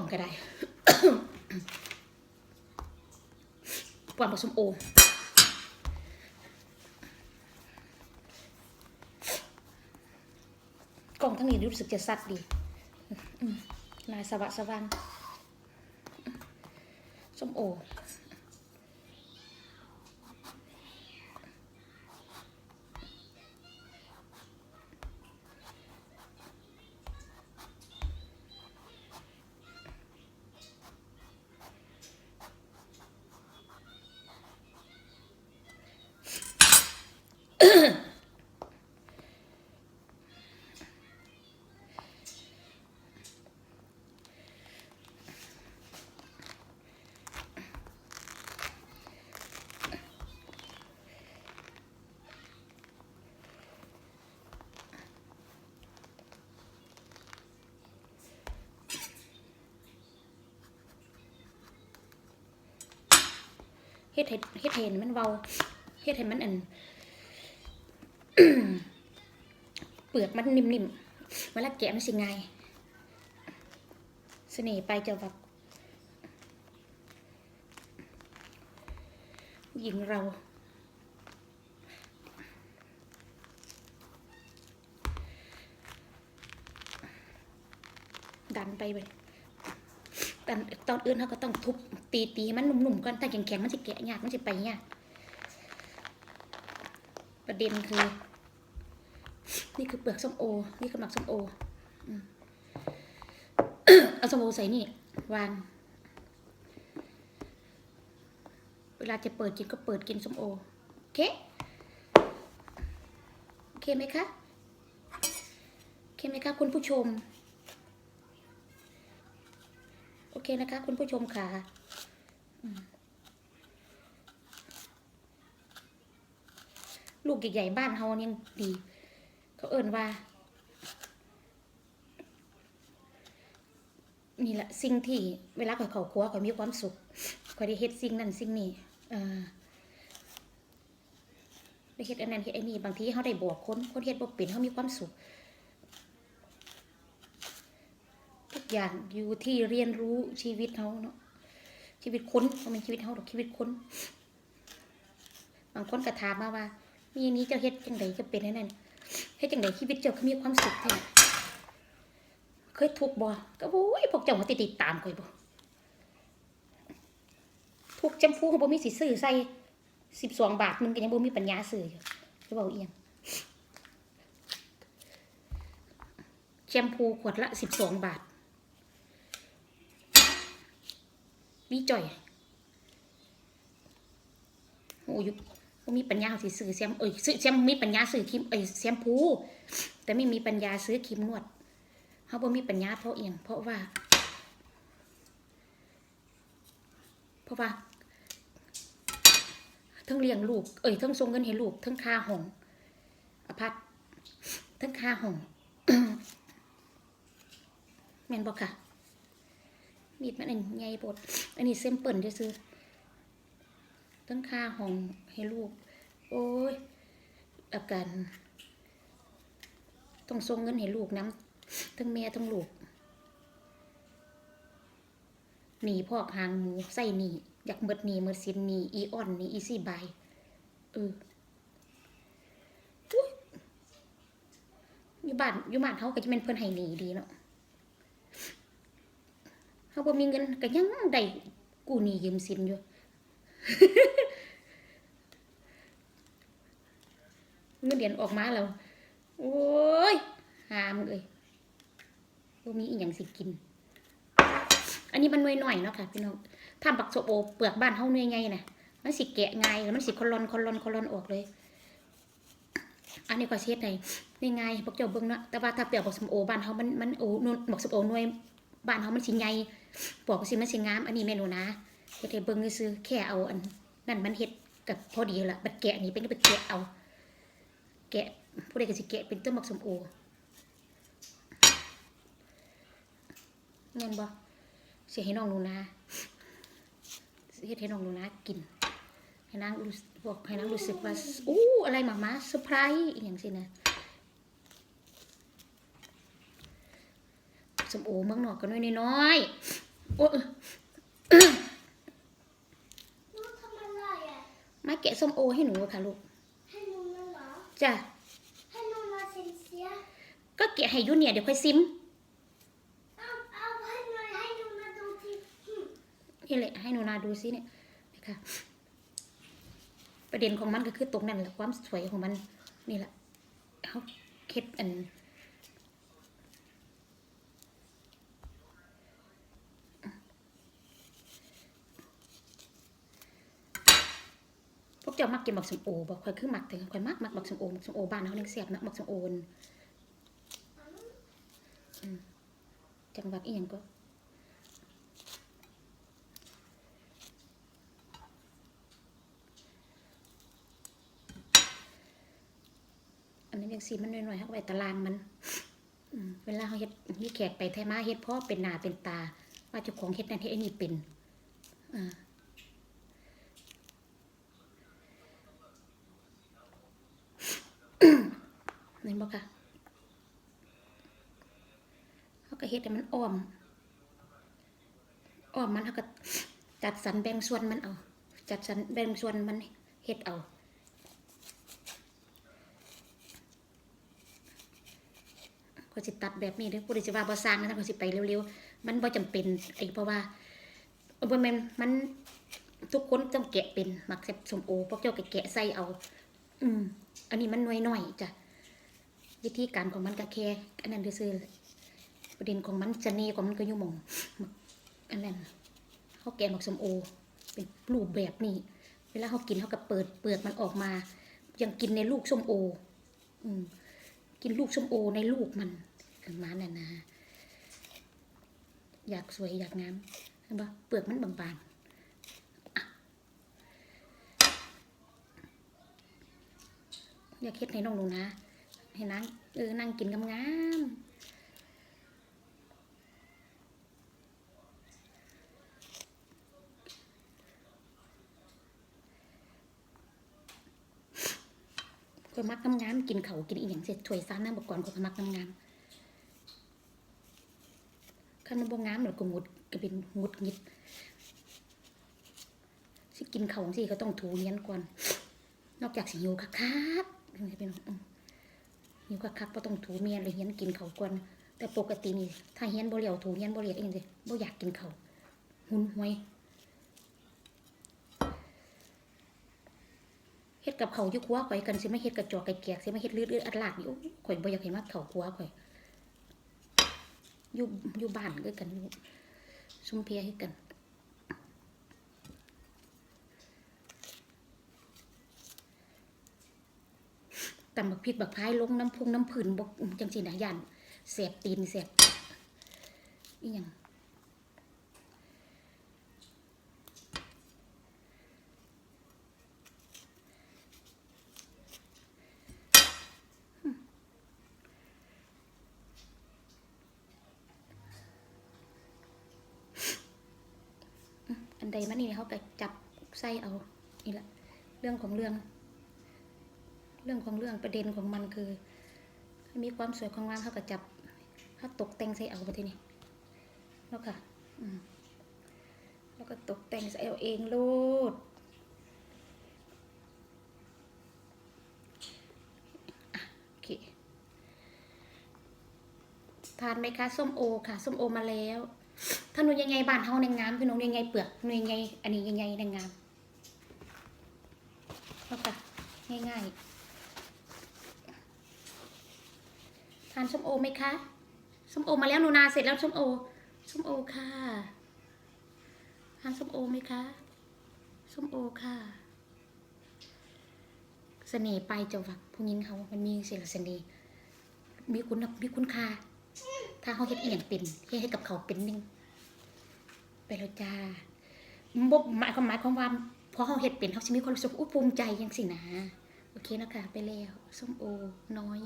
องก็ได้ปอนผสมโอกล่องทั้งนี้รู้สึกจะสัดดีนายสวะสว่างส้มโอ ฮ็ดให้เฮ็ดให้มันเว้าเฮ็ดให้มันอันเปลือกมันนิ่มๆเวลาแกะมันสิง่ายเสน่ห์ไปจะแบบหญิงเราดันไปไป อนตอนอื่นเขาก็ต้องทุบตีตีให้มันหนุ่มๆก่อนถ้าแข็งๆมันจะแกะยากมันจะไปยากประเด็นคือ นี่คือเปลือกส้มโอ นี่คือหมักส้มโอเอาส้มโอใส่นี่วาง เวลาจะเปิดกินก็เปิดกินส้มโอโอเคโอเคไหมคะโอเคไหมคะคุณผู้ชม โอ เคนะคะ คุณผู้ชมค่ะลูกใหญ่ๆบ้านเฮายังดี เขาเอิ่นว่า นี่แหละสิ่งที่เวลาข่อยเขาครัวข่อยมีความสุขข่อยได้เฮ็ดสิ่งนั้นสิ่งนี้เออได้เฮ็ดอันนั้นเฮ็ดอันนี้บางทีเฮาได้บอกคนคนเฮ็ดบ่เป็นเฮามีความสุข ทุกอย่างอยู่ที่เรียนรู้ชีวิตเขาเนาะชีวิตคนบ่แม่นชีวิตเฮาดอกชีวิตคนบางคนก็ถามมาว่า มีอันนี้เจ้าเฮ็ดจังไดจะเป็นอันนั้นเฮ็ดจังไดชีวิตเจ้าคือมีความสุขแท้เคยทุกบ่ก็โอ้ยพวกเจ้ามาติดติดตามข่อยบ่ทุกแชมพูเขาบ่มีสิซื้อใส่12บสองบาทหนึงก็ยังบ่มีปัญญาซื้ออยู่จะเว้าเอียงแชมพูขวดละ12บาท วิจ่อยโอ้ยบ่มีปัญญาสิซื้อแซมเอ้ยซื้อแซมมีปัญญาซื้อครีมเอ้ยแซมพูแต่ไม่มีปัญญาซื้อครีมนวดเขาบ่มีปัญญาเพราะเอียงเพราะว่า เพราะว่าทั้งเลี้ยงลูกเอ้ยทั้งส่งเงินให้ลูกทั้งค่าห้องอพาร์ตทั้งค่าห้องแม่นบ่ค่ะ มีดมันอันใหญ่บดอันนี้เส้นเปิ่นจะซื้อตั้งค่าห้องให้ลูก โอ้ยอาการต้องส่งเงินให้ลูกน้ำทั้งแม่ทั้งลูกหนีพอกหางหมูใส่หนีอยากเมดหนีเมดสินหนีอีออนหนีอีซี่บายเอออยู่บ้านอยู่บ้านเขาก็จะเป็นเพิ่อนให้หนีดีเนาะ เขาบ่มีเงินก็ยังได้กู้หนี้ยืมสินอยู่เงินเดือนออกมาแล้ว โอ้ยหามเอ้ยบ่มีอีหยังสิกิน อันนี้มันหน่วยหน่อยเนาะค่ะพี่น้องทำปักโซโอเปลือกบ้านเฮาหน่วยใหญ่น่ะมันสิแกะง่ายแล้วมันสิคอลอนคอลอนคอลอนออกเลย อันนี้ก็เช็ดให้ง่ายๆพวกเจ้าเบิ่งเนาะแต่ว่าถ้าเปลือกบักสมโอบ้านเฮามันมันโอ้นุ่นบักสมโอหน่วยบ้านเขามันสิใหญ่ ปอกสิมันสิงาม อันนี้เมนูนะเฮ็ดให้เบิ่งซื่อแค่เอาอันนั่นมันเฮ็ดกับพอดีละบัดแกะนี่เป็นก็ไปแกะเอา แกะผู้ใดก็สิแกะเป็นต้นมักสมโอแม่นบ่สิให้น้องหนูนาสิเฮ็ดให้น้องหนูนากินให้นางรู้บอกให้นางรู้สึกว่าอู้อะไรมามาเซอร์ไพรส์อีหยังสินะ สมโอเมืองนอกก็น้อยน้อยๆโอ้เออหนูทำอะไรอะมาแกะส้มโอให้หนูค่ะลูก ให้หนูมาเหรอ จ้ะ ให้หนูมาเสียเสีย ก็แกะให้อยูเนี่ยเดี๋ยวค่อยซิม เอาเอาให้หน่อยให้หนูมาดูที่อืมนี่แหละให้หนูนาดูซิเนี่ยนะคะประเด็นของมันก็คือตรงนั้นแหละความสวยของมันนี่แหละเขาเค็ดอัน พวกเจ้ามักกินบักสมโอบอกข่อยคือมักแต่ข่อยมักมักบักสมโอบักสมโอบ้านเขาเนี่ยแซ่บนะบักสมโอนจังหวัดอีหยังก็อันนี้ยังสีมันหน่อยๆเขาไปตารางมันเวลาเขาเฮ็ดมีแขกไปไทยมาเฮ็ดพ่อเป็นหนาเป็นตา ว่าเจ้าของเฮ็ดนั่นเฮ็ดนี่เป็นอ่า เห็นบ่คะ เฮ็ดให้มันอ้อมอ้อมมันเขาก็จัดสรรแบ่งส่วนมันเอา จัดสรรแบ่งส่วนมันเฮ็ดเอาก็สิตัดแบบนี้เด้อผู้ใดสิว่าบ่สร้างนะก็สิไปเร็วๆ มันบ่จำเป็นไอ้เพราะว่าบ่แม่นมันทุกคนต้องแกะเป็นมักแซ่บสมโอพวกเจ้าก็แกะใส่เอา อืม อันนี้มันน้อยๆจ้ะวิธีการของมันก็แค่อันนั้นซื่อ ประเด็นของมันเสน่ห์ของมันก็อยู่หมองอันนั้นเขาแกะหมักสมโอ เป็นรูปแบบนี้ เวลาเขากินเขาก็เปิดเปลือกมันออกมา ยังกินในลูกส้มโอ อืมกินลูกส้มโอในลูกมันกันมาน่ะนะอยากสวยอยากงามเห็นปะเปลือกมันบางๆอะอยากเฮ็ดให้น้องหนูนะ ให้นางเออนั่งกินงามๆ คนมักงามกินเขากินอีหยังเสร็จถ้วยซ้าน้ำบกก่อนคนก็มักงามๆคันมันบ่งามเดี๋ยวก็งุดก็เป็นงุดงิดสิกินเขาสิก็ต้องถูเนียนก่อน นอกจากสิอยู่คักๆเป็นไงเป็นอืมหิวคักๆบ่ต้องถูเมียนเลยเฮียนกินเขาก่อนแต่ปกตินี่ถ้าเฮียนบ่เลียวถูเฮียนบ่เลียดเองสิบ่อยากกินเขาหุนหวยเฮ็ด กับเขาอยู่คัวข่อยกันสิมาเฮ็ดกระจอกไก่แกกสิมาเฮ็ดลืดๆอัดลาดนี่โอ้ข่อยบ่อยากเห็นมาเขาคัวข่อยอยู่อยู่บ้านคือกันอยู่ซุ่มเพียคือกันตำบักพริกบักพายลงน้ำพุงน้ำผื่นบกจังสีหนะยันเสียบตีนเสียบอีหยังอัน ใดมันนี่เขาก็จับไส้เอานี่แหละ เรื่องของเรื่อง เรื่องของเรื่องประเด็นของมันคือ มีความสวยความงามเขาก็จับเขาตกแต่งใส่เอาไปทีนี้แล้วค่ะอืแล้วก็ตกแต่งใส่เอาเองโลดโอเคทานไหมคะส้มโอค่ะส้มโอมาแล้ว หนูยังไงบ้านเฮาในงามพี่น้องยังไงเปลือกหนูยังไงอันนี้ยังไงในงามแล้วค่ะง่ายๆทานส้มโอไหมคะส้มโอมาแล้วหนูนาเสร็จแล้วส้มโอส้มโอค่ะทานส้มโอไหมคะส้มโอค่ะเสน่ห์ไปเจ้าวักผู้หญิงเขามันมีเสียเสน่ห์มีคุณมีคุณค่าถ้าเขาเฮ็ดอีหยังเป็นเฮ็ดให้กับเขาเป็นหนึ่ง ไปแล้วจ้าบกหมายความหมายความว่าพอเขาเห็ดเป็นเขาสิมีความรู้สึกอุ้ภูมิใจยังสินะ โอเคนะคะไปแล้วส้มโอน้อย